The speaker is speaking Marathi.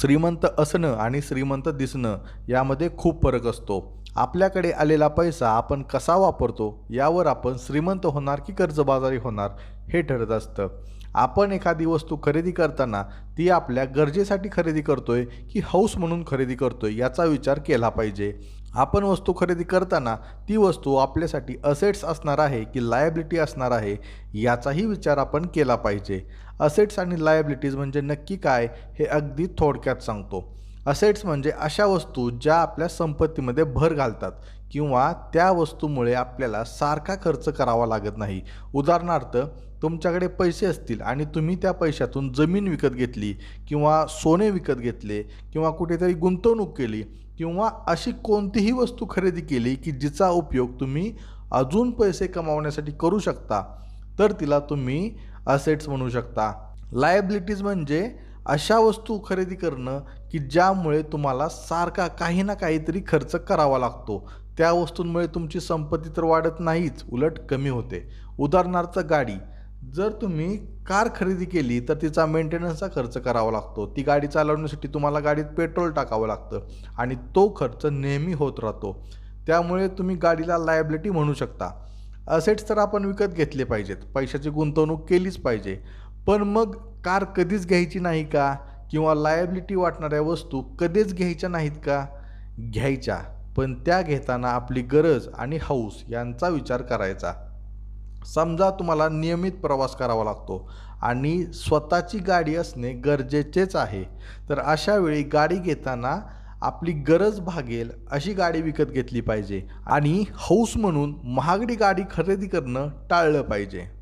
श्रीमंत असणं आणि श्रीमंत दिसणं यामध्ये खूप फरक असतो. आपल्याकडे आलेला पैसा आपण कसा वापरतो यावर आपण श्रीमंत होणार की कर्जबाजारी होणार हे ठरत असतं. आपण एखादी वस्तू खरेदी करताना ती आपल्या गरजेसाठी खरेदी करतोय की हौस म्हणून खरेदी करतोय याचा विचार केला पाहिजे. आपण वस्तू खरेदी करताना ती वस्तू आपल्यासाठी असेट्स असणार आहे की लायबिलिटी असणार आहे याचाही विचार आपण केला पाहिजे. असेट्स आणि लायबिलिटीज म्हणजे नक्की काय हे अगदी थोडक्यात सांगतो. असेट्स म्हणजे अशा वस्तू ज्या आपल्या संपत्तीमध्ये भर घालतात किंवा त्या वस्तूमुळे आपल्याला सारखा खर्च करावा लागत नाही. उदाहरणार्थ तुमच्याकडे पैसे असतील आणि तुम्ही त्या पैशातून जमीन विकत घेतली किंवा सोने विकत घेतले किंवा कुठेतरी गुंतवणूक केली किंवा अशी कोणतीही वस्तू खरेदी केली की जिचा उपयोग तुम्ही अजून पैसे कमावण्यासाठी करू शकता तर तिला तुम्ही असेट्स म्हणू शकता. लायबिलिटीज म्हणजे अशा वस्तू खरेदी करणं की ज्यामुळे तुम्हाला सारखा काही ना काहीतरी खर्च करावा लागतो. त्या वस्तूंमुळे तुमची संपत्ती तर वाढत नाहीच उलट कमी होते. उदाहरणार्थ गाडी. जर तुम्ही कार खरेदी केली तर तिचा मेंटेनन्सचा खर्च करावा लागतो. ती गाडी चालवण्यासाठी तुम्हाला गाडीत पेट्रोल टाकावं लागतं आणि तो खर्च नेहमी होत राहतो. त्यामुळे तुम्ही गाडीला लायबिलिटी म्हणू शकता. असेट्स तर आपण विकत घेतले पाहिजेत. पैशाची गुंतवणूक केलीच पाहिजे. पण मग कार कधीच घ्यायची नाही का? किंवा लायबिलिटी वाटणाऱ्या वस्तू कधीच घ्यायच्या नाहीत का? घ्यायच्या. पण त्या घेताना आपली गरज आणि हौस यांचा विचार करायचा. समजा तुम्हाला नियमित प्रवास करावा लागतो आणि स्वतःची गाडी असणे गरजेचेच आहे. तर अशा वेळी गाडी घेताना आपली गरज भागेल अशी गाडी विकत घेतली पाहिजे आणि हौस म्हणून महागडी गाडी खरेदी करणं टाळलं पाहिजे.